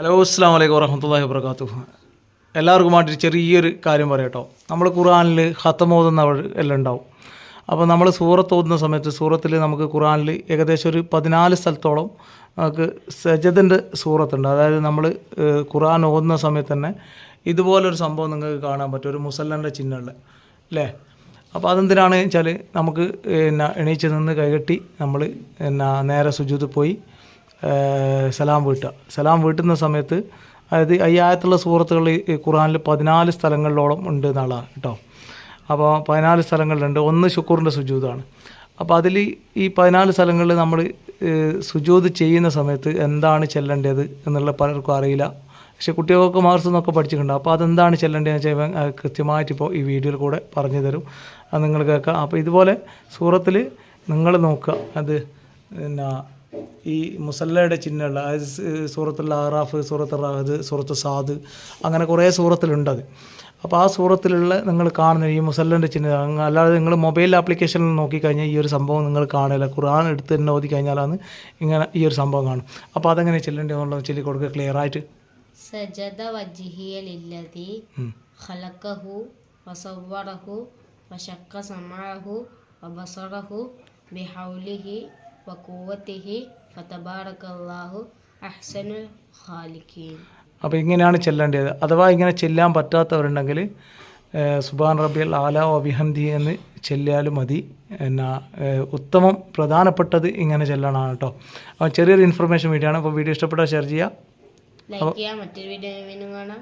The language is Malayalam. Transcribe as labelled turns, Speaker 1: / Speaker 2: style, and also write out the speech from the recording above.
Speaker 1: ഹലോ അസ്സാം വലൈക്കും വറഹമത്തല്ലാഹി എല്ലാവർക്കും ആയിട്ട് ചെറിയൊരു കാര്യം പറയട്ടോ. നമ്മൾ ഖുറാനിൽ ഹത്തമോതുന്ന എല്ലാം ഉണ്ടാവും. അപ്പോൾ നമ്മൾ സൂറത്ത് ഓതുന്ന സമയത്ത് സൂറത്തിൽ നമുക്ക് ഖുറാനിൽ ഏകദേശം ഒരു പതിനാല് സ്ഥലത്തോളം നമുക്ക് സജദിന്റെ സൂറത്തുണ്ട്. അതായത് നമ്മൾ ഖുറാൻ ഓതുന്ന സമയത്ത് തന്നെ ഇതുപോലൊരു സംഭവം നിങ്ങൾക്ക് കാണാൻ പറ്റും. ഒരു മുസല്ലന്റെ ചിഹ്നമുള്ള അല്ലേ? അപ്പോൾ അതെന്തിനാണ് വെച്ചാൽ നമുക്ക് പിന്നെ എണീച്ച് നിന്ന് കൈകെട്ടി നമ്മൾ പിന്നെ നേരെ സുജൂത്ത് പോയി സലാം വീട്ടുക. സലാം വീട്ടുന്ന സമയത്ത് അതായത് അയ്യായത്തുള്ള സൂറത്തുകൾ ഖുറാനിൽ പതിനാല് സ്ഥലങ്ങളിലോളം ഉണ്ട് എന്നുള്ളതാണ് കേട്ടോ. അപ്പോൾ പതിനാല് സ്ഥലങ്ങളിലുണ്ട് ഒന്ന് ശുക്കൂറിന്റെ സുജൂതാണ്. അപ്പോൾ അതിൽ ഈ പതിനാല് സ്ഥലങ്ങളിൽ നമ്മൾ സുജൂത് ചെയ്യുന്ന സമയത്ത് എന്താണ് ചെല്ലേണ്ടത് എന്നുള്ള പലർക്കും അറിയില്ല. പക്ഷേ കുട്ടികൾക്ക് മാർസ് എന്നൊക്കെ പഠിച്ചിട്ടുണ്ട്. അപ്പോൾ അതെന്താണ് ചെല്ലേണ്ടതെന്ന് വെച്ചാൽ കൃത്യമായിട്ട് ഇപ്പോൾ ഈ വീഡിയോയിൽ കൂടെ പറഞ്ഞു തരും. അത് നിങ്ങൾ കേൾക്കാം. അപ്പോൾ ഇതുപോലെ സൂറത്തിൽ നിങ്ങൾ നോക്കുക. അത് പിന്നെ ഈ മുസല്ലയുടെ ചിഹ്നമുള്ള അതായത് സൂറത്തുള്ള സൂറത്തുൽ ആറാഫ് സൂറത്ത് റാഹദ് സൂറത്ത് സാദ് അങ്ങനെ കുറേ സൂറത്തിലുണ്ടത് അപ്പോൾ ആ സൂറത്തിലുള്ള നിങ്ങൾ കാണുന്ന ഈ മുസല്ലന്റെ ചിഹ്നം അല്ലാതെ നിങ്ങൾ മൊബൈൽ ആപ്ലിക്കേഷനിൽ നോക്കിക്കഴിഞ്ഞാൽ ഈ ഒരു സംഭവം നിങ്ങൾ കാണില്ല ഖുർആൻ എടുത്ത് തന്നെ ഓതി കഴിഞ്ഞാലാണ് ഇങ്ങനെ ഈ ഒരു സംഭവം കാണും അപ്പോൾ അതെങ്ങനെ ചെല്ലേണ്ടി എന്നുള്ളത് ചൊല്ലി കൊടുക്കുക ക്ലിയർ ആയിട്ട്.
Speaker 2: സജദ വജ്ഹിയ ലില്ലദി
Speaker 1: ഉം.
Speaker 2: ഖലഖഹു വസവ്വറഹു വശക്ക സമഅഹു വബസറഹു ബിഹൗലിഹി ഖാലിഖീൻ
Speaker 1: അപ്പോൾ ഇങ്ങനെയാണ് ചെല്ലേണ്ടത്? അഥവാ ഇങ്ങനെ ചെല്ലാൻ പറ്റാത്തവരുണ്ടെങ്കിൽ സുബാൻ റബിയൽ ആല അബിഹന്തി എന്ന് ചെല്ലിയാലും മതി. എന്നാ ഉത്തമം പ്രധാനപ്പെട്ടത് ഇങ്ങനെ ചെല്ലണമാണ് കേട്ടോ അപ്പോൾ ചെറിയൊരു ഇൻഫർമേഷൻ വീഡിയോ ആണ് അപ്പോൾ വീഡിയോ ഇഷ്ടപ്പെട്ടാൽ ഷെയർ ചെയ്യുക.
Speaker 2: ചെയ്യാം. മറ്റൊരു വീഡിയോ കാണാം.